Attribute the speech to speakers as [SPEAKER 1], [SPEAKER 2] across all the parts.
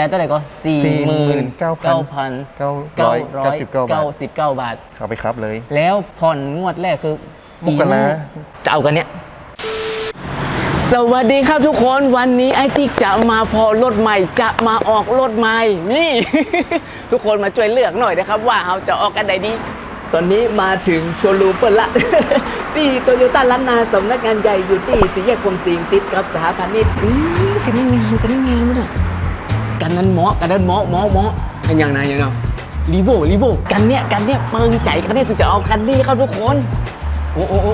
[SPEAKER 1] จ่ายเท่าไหร่ก็สี่หมื่น
[SPEAKER 2] 49,000
[SPEAKER 1] เก้าพัน
[SPEAKER 2] เก้า
[SPEAKER 1] เก้า
[SPEAKER 2] ร้อย
[SPEAKER 1] ร้อ
[SPEAKER 2] เก้ายสิบเก้าบา
[SPEAKER 1] เก้า
[SPEAKER 2] ท
[SPEAKER 1] สิบเก้าบาท
[SPEAKER 2] เอาไปครับเลย
[SPEAKER 1] แล้วผ่อนงวดแรกคือ
[SPEAKER 2] มกรา
[SPEAKER 1] จะเอากันเนี่ยสวัสดีครับทุกคนวันนี้ไอติ๊กจะมาพอรถใหม่จะมาออกรถใหม่นี่ ทุกคนมาช่วยเลือกหน่อยนะครับ ว่าเราจะออกกันใดดี ตอนนี้มาถึงโชว์รูมเปิดละ ที่โตโยต้าล้านนาสำนักงานใหญ่อยู่ที่สี่แยกคมสิงติดกับสหพาณิชย์อื้อกันนี่งามกันนี่งามเลย กันนั้นเหมาะกันนั้นเหมาะเหมาะเหมาะกันอย่างไรอย่างเนาะรีโวรีโวกันเนี้ยกันเนี้ยเปิงใจกันเนี้ยถึงจะเอาคันนี้ครับทุกคนโอ้โอ้โอ้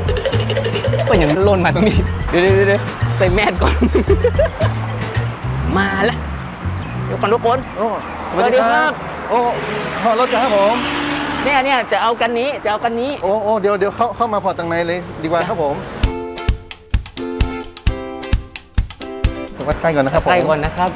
[SPEAKER 1] เป็นอย่างนั้นหล่นมาตรงนี้เดี๋ยวเดี๋ยวเดี๋ยวใส่แมสก่อน มาละเดี๋ยวก่อนทุกคน
[SPEAKER 2] โอ้
[SPEAKER 1] สวัสดีครับ
[SPEAKER 2] โอ้พอรถจ้าครับผม
[SPEAKER 1] เนี่ยเนี่ยจะเอากันนี้จะเอากันนี้
[SPEAKER 2] โอ้โอ้เดี๋ยวเดี๋ยวเข้าเข้ามาพอตังในเลย ดีกว่าครับผมผมว่าใกล้ก่อนนะครับผม
[SPEAKER 1] ใกล้ก่อนนะครับ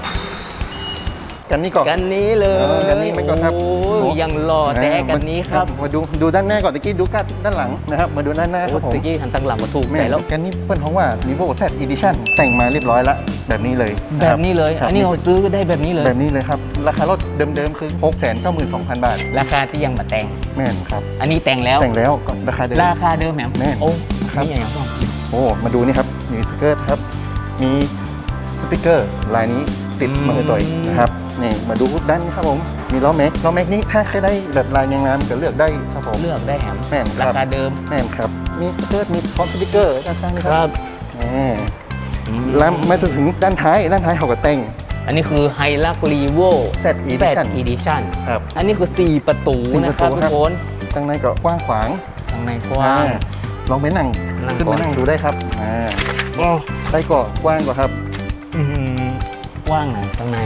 [SPEAKER 2] กันนี่ก่อน
[SPEAKER 1] กันนี้เลย
[SPEAKER 2] เออกันนี้ไปก่อนครับ
[SPEAKER 1] โอ้ยยังหล่อแต่กันนี้ครับ
[SPEAKER 2] มาดูดูด้านหน้าก่อนตะกี้ดูกัดด้านหลังนะครับ มาดูด้านหน้าค
[SPEAKER 1] โอ้
[SPEAKER 2] รับผม
[SPEAKER 1] ตะกี้หันตั้งหลังมาถูก
[SPEAKER 2] แม่
[SPEAKER 1] ใจแล้ว
[SPEAKER 2] กันนี่เปิ้ลของว่า vivo z edition แต่งมาเรียบร้อยแล้วแบบนี้เลย
[SPEAKER 1] แบะ
[SPEAKER 2] ค
[SPEAKER 1] บนี้เลย
[SPEAKER 2] ครับ
[SPEAKER 1] อันนี้เราซื้อได้แบบนี้เลย
[SPEAKER 2] แบบนี้เลยครับ ราคารถเดิมๆคือ 692,000 บาท
[SPEAKER 1] ราคาที่ยังมาแต่ง
[SPEAKER 2] แม่นครับ
[SPEAKER 1] อันนี้แต่งแล้ว
[SPEAKER 2] แต่งแล้วก่อนราคาเดิม
[SPEAKER 1] ราคาเดิมแหม
[SPEAKER 2] แม่น
[SPEAKER 1] โอ้
[SPEAKER 2] ครับ
[SPEAKER 1] มีอย่างไรบ้าง
[SPEAKER 2] โอ้ มาดูนี่ครับ มีสเกิร์ตครับ มีสติกเกอร์ลายนี้ติดมาให้ตัวเองนะครับ นี่มาดูด้านนี้ครับผม มีล้อแม็กล้อแม็กนี้ถ้าใครได้แบบลายงามๆก็เลือกได้ครับผม
[SPEAKER 1] เลือกได้แหม
[SPEAKER 2] แม่นค
[SPEAKER 1] รา
[SPEAKER 2] รับ
[SPEAKER 1] คาเดิม
[SPEAKER 2] แม่นครับ มีสเกิร์ตมีพร้อมสติกเกอร์ด้านข้างนี่
[SPEAKER 1] ค
[SPEAKER 2] ค
[SPEAKER 1] รั
[SPEAKER 2] รั
[SPEAKER 1] บบ
[SPEAKER 2] นี่แล้วมาจนถึงด้านท้ายด้านท้ายเขาก็แต่ง
[SPEAKER 1] อันนี้คือไฮลักรีโว
[SPEAKER 2] Z Edition
[SPEAKER 1] อีดิชั่น
[SPEAKER 2] ครับ
[SPEAKER 1] อันนี้คือ 4 ประตู
[SPEAKER 2] สี่
[SPEAKER 1] นะ
[SPEAKER 2] ประ
[SPEAKER 1] ครับ
[SPEAKER 2] ตู
[SPEAKER 1] ทุ
[SPEAKER 2] ครั
[SPEAKER 1] ก
[SPEAKER 2] บ
[SPEAKER 1] คน
[SPEAKER 2] ข้างในก็กว้างขวาง
[SPEAKER 1] ข้างในกว้าง
[SPEAKER 2] อ่ลองไปนั่ง
[SPEAKER 1] นั่ง
[SPEAKER 2] ขึ้น
[SPEAKER 1] ก่
[SPEAKER 2] ไป
[SPEAKER 1] อน
[SPEAKER 2] นั่งดูได้ครับอ่า
[SPEAKER 1] โอ้
[SPEAKER 2] ได้ก็กว้างกว่าครับ
[SPEAKER 1] อื้อหือกว้างนะข้างใน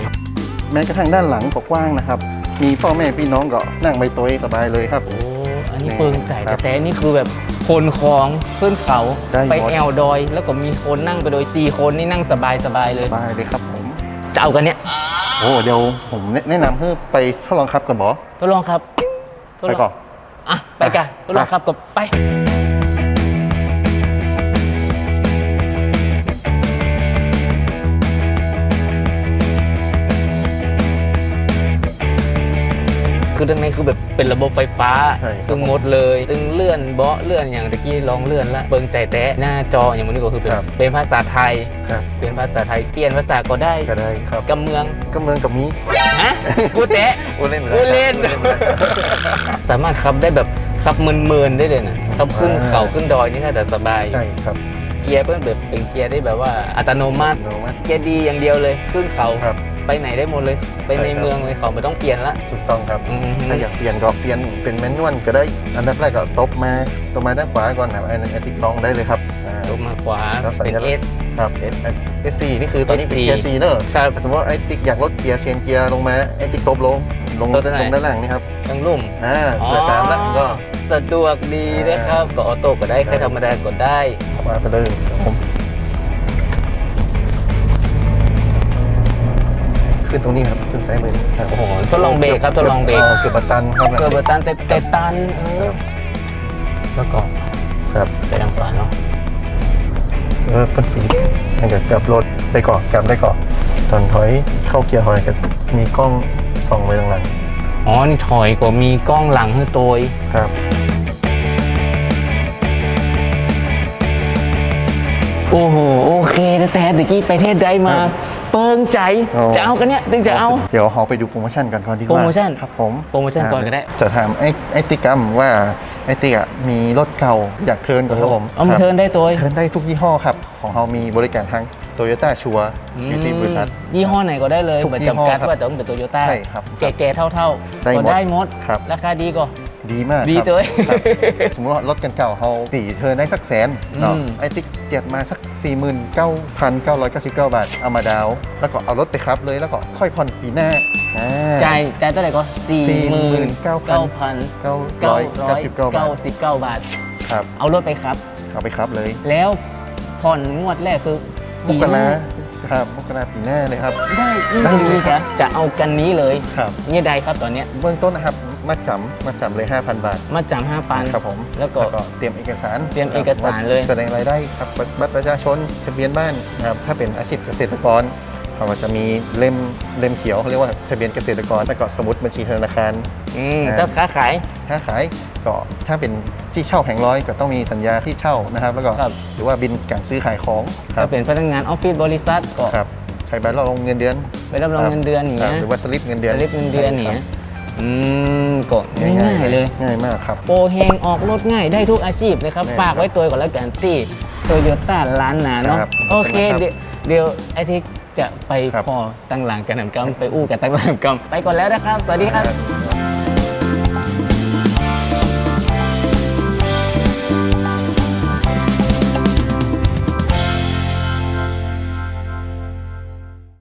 [SPEAKER 2] แม้กระทั่งด้านหลังก็กว้างนะครับ มีพ่อแม่พี่น้องก็นั่งใบโตัวสบายเลยครับ
[SPEAKER 1] โอ้อันนี้
[SPEAKER 2] นี่
[SPEAKER 1] เปิงใจ
[SPEAKER 2] ครับ
[SPEAKER 1] แต่แต่นี่คือแบบคนของขึ้นเขา
[SPEAKER 2] ได้หมด
[SPEAKER 1] ไปแอลดอย แล้วก็มีคนนั่งไปโดย4คนนี่นั่งสบายสบายๆเลย
[SPEAKER 2] สบายเลยครับผม
[SPEAKER 1] จะเอากันเนี้ย
[SPEAKER 2] โอ้เดี๋ยวผมแนะนำให้ไปทดลองขับกับบอ
[SPEAKER 1] ทดลองครับทด
[SPEAKER 2] ไป
[SPEAKER 1] ลอง
[SPEAKER 2] ก่อน
[SPEAKER 1] อะไปกันทดลองครับกับไป คือทั้งในคือแบบเป็นระบบไฟฟ้า
[SPEAKER 2] ใช่ครับ
[SPEAKER 1] ตึงหมดเลยตึงเลื่อนเบาะเลื่อนอย่างตะกี้ลองเลื่อนละเปิงใจแตะหน้าจออย่างมันนี้ก็คือเป็น
[SPEAKER 2] ครับ
[SPEAKER 1] เป็นภาษาไทย
[SPEAKER 2] ครับ
[SPEAKER 1] เป็นภาษาไทยเปลี่ยนภาษาก็ได้
[SPEAKER 2] ก็ได้ครับ
[SPEAKER 1] กำเมือง
[SPEAKER 2] ก็เมืองกับมี
[SPEAKER 1] ฮะกูแตะ
[SPEAKER 2] โอ้เล่น
[SPEAKER 1] กูเล่นสามารถขับได้แบบขับเมินๆได้เลยนะขับขึ้นเขาขึ้นดอยนี่น่าจะสบาย
[SPEAKER 2] ใช่ครับ
[SPEAKER 1] เกียร์เพิ่งแบบเป็นเกียร์ได้แบบว่าอัตโนมัติ
[SPEAKER 2] โนมัติ
[SPEAKER 1] เกียร์ดีอย่างเดียวเลย ขึ้นเขา
[SPEAKER 2] ครับ
[SPEAKER 1] ไปไหนได้หมดเลย ไปใน
[SPEAKER 2] ใช่ครับ
[SPEAKER 1] เมืองเลยเขาไม่ต้องเปลี่ยนละ
[SPEAKER 2] ถูกต้องครับ
[SPEAKER 1] อืม
[SPEAKER 2] ถ้าอยากเปลี่ยนก็เปลี่ยนเป็นแมนนวลก็ได้ อันดับแรกก็ตบมาตบมาด้านขวาก่อนนะครับไอ้นั่นไอ้ติ๊กลองได้เลยครับอ่า
[SPEAKER 1] ลงมาขวา
[SPEAKER 2] แล้วสัญ
[SPEAKER 1] เป็น
[SPEAKER 2] ลักษณ์
[SPEAKER 1] เอส
[SPEAKER 2] ครับ S S 4นี่คือตอนนี้เป็น
[SPEAKER 1] S4
[SPEAKER 2] เกียร์ C เนอะ
[SPEAKER 1] ครับ
[SPEAKER 2] สมมติว่าไอ้ติ๊กอยากลดเกียร์เชนเกียร์ลงมาไอ้ติ๊กตบลงลง
[SPEAKER 1] ลดได้ไหน
[SPEAKER 2] ลงด้านล่างนี่ครับ
[SPEAKER 1] ทั้งลุ่ม
[SPEAKER 2] อ่าเสือสามแล้วก็
[SPEAKER 1] สะดวกดีนะครับก็ออโต้ก็ได้แค่ธรรมดาก็ได้
[SPEAKER 2] มาไปเลยครับผม ขึ้นตรงนี้ครับขึ้นซ้ายมือครับ
[SPEAKER 1] โอ้โหทดลองเบรกครับทดลองเบรก
[SPEAKER 2] เกือบบัตตันครับ
[SPEAKER 1] เกิดเบอร์ตันเตเตตันเออแล้วก็
[SPEAKER 2] ครับ
[SPEAKER 1] ไปทางขวาเนาะ
[SPEAKER 2] เออปันปีให้กับกับรถไปเกาะกลับได้เกาะตอนถอยเข้าเกียร์ถอยก็มีกล้องส่องไว้ตรงหลัง
[SPEAKER 1] อ๋อนี่ถอยก็มีกล้องหลังให้ตัว
[SPEAKER 2] ครับ
[SPEAKER 1] โอ้โหโอเคแต่แต่ตะกี้ไปเทศใดมา
[SPEAKER 2] ครับ
[SPEAKER 1] เปิงใจ
[SPEAKER 2] เอา
[SPEAKER 1] จะเอากันเนี้ยถึงจะเอา
[SPEAKER 2] เดี๋ยวเราไปดูโปรโมชั่นกันก่อนดีกว่า
[SPEAKER 1] โปรโมชั่น
[SPEAKER 2] ครับผม
[SPEAKER 1] โปรโมชั่นก่อนก็ได้
[SPEAKER 2] จะถามไอ้ไอ้ติ๊กกัมว่าไอ้ติ๊กอะมีรถเก่าอยากเทิร์นกับครับผม
[SPEAKER 1] เอามา
[SPEAKER 2] ครับ
[SPEAKER 1] เทิร์นได้ตัว
[SPEAKER 2] เทิร์นได้ทุกยี่ห้อครับ ของเรามีบริการทางโตโยต้าชัวอยู่ที่บริษัท
[SPEAKER 1] ยี่ห้อไหนก็ได้เลย
[SPEAKER 2] ทุก
[SPEAKER 1] แบบ
[SPEAKER 2] ยี่ห้อ
[SPEAKER 1] จำกัด
[SPEAKER 2] ครับ
[SPEAKER 1] ว่าต้องเป็นโตโยต้า
[SPEAKER 2] ใช่ครับ
[SPEAKER 1] แก่ๆเท่า
[SPEAKER 2] ได้
[SPEAKER 1] ๆ
[SPEAKER 2] หม
[SPEAKER 1] ก็
[SPEAKER 2] ด
[SPEAKER 1] ได้หมด
[SPEAKER 2] ครับ
[SPEAKER 1] ราคาดีก็
[SPEAKER 2] ดีมาก
[SPEAKER 1] ดี
[SPEAKER 2] ครับ
[SPEAKER 1] ตัว
[SPEAKER 2] ครับสมมติว่ารถกันเก่าเราตีเทิร์นได้สักแสนเนาะ
[SPEAKER 1] อืม
[SPEAKER 2] ไอ้ติ๊กเจ็ดมาสัก 49,999 บาทเอามาดาวน์แล้วก็เอารถไปครับเลยแล้วก็ค่อยผ่อนปีหน้าอ่า
[SPEAKER 1] จ่ายจ่ายเท่าไหร่ก็สี่หมื่นเก้า
[SPEAKER 2] 49,000
[SPEAKER 1] พันเก้าร้อย
[SPEAKER 2] 999
[SPEAKER 1] เก้า
[SPEAKER 2] บาท
[SPEAKER 1] สิบเก้าบาท
[SPEAKER 2] ครับ
[SPEAKER 1] เอารถไปครับ
[SPEAKER 2] เอาไปครับเลย
[SPEAKER 1] แล้วผ่อนงวดแรกคือ
[SPEAKER 2] มกราครับมกราปีหน้าเลยครับ
[SPEAKER 1] ได้
[SPEAKER 2] ได้
[SPEAKER 1] ดี
[SPEAKER 2] เลย
[SPEAKER 1] ค
[SPEAKER 2] ครั
[SPEAKER 1] รับบจะเอากันนี้เลย
[SPEAKER 2] ครับ
[SPEAKER 1] เนี่ยใดครับตอนเนี้ย
[SPEAKER 2] เบื้องต้นนะครับ มาจำมาจำเลย 5,000 บาท
[SPEAKER 1] มาจำห้าปัน
[SPEAKER 2] ครับผม
[SPEAKER 1] แล้วก็
[SPEAKER 2] เตรียมเอกสาร
[SPEAKER 1] เตรียมเอกสารเลย
[SPEAKER 2] แสดงรายได้ครับบัตรบัตรประชาชนทะเบียนบ้านนะครับถ้าเป็นอาชีพเกษตรกรเขาก็จะมีเล่มเล่มเขียวเขาเรียกว่าทะเบียนเกษตรกรแล้วก็สมุดบัญชีธนาคาร
[SPEAKER 1] อืม
[SPEAKER 2] อ่า
[SPEAKER 1] ก็ค้าขาย
[SPEAKER 2] ค้าขายก็ถ้าเป็นที่เช่าแผงร้อยก็ต้องมีสัญญาที่เช่านะครับ แล้วก็
[SPEAKER 1] ครับ
[SPEAKER 2] หรือว่าบินการซื้อขายของครั
[SPEAKER 1] ถ้า
[SPEAKER 2] บ
[SPEAKER 1] เป็นพนักงานออฟฟิศบริษัทก็
[SPEAKER 2] ครับใช้ใบรับรองเงินเดือน
[SPEAKER 1] ไปรับรองเงินเดือนอย่าง
[SPEAKER 2] ครับ
[SPEAKER 1] เงี้ย
[SPEAKER 2] หรือว่าสลิปเงินเดือน
[SPEAKER 1] สลิปเงินเดือนอย่าง
[SPEAKER 2] ครั
[SPEAKER 1] เงี้
[SPEAKER 2] บ
[SPEAKER 1] ย อืมก็ง่ายๆเลย
[SPEAKER 2] ง่ายมากครับ
[SPEAKER 1] โปรเฮงออกรถง่ายได้ทุกอาชีพเลยครับ
[SPEAKER 2] แน่ครับ
[SPEAKER 1] ฝากไว้ตัวก่อนแล้วกันที่โตโยต้าล้านนาเนาะ
[SPEAKER 2] ครับ
[SPEAKER 1] โอเค
[SPEAKER 2] ขอบคุณ
[SPEAKER 1] เดี๋ยว
[SPEAKER 2] ครับ
[SPEAKER 1] เดี๋ยวไอทิกจะไป
[SPEAKER 2] ครับ
[SPEAKER 1] พอตั้งหลังกันหนำกำไปอู้กับตั้งหลังกำไปก่อนแล้วนะครับ สวัสดีครับ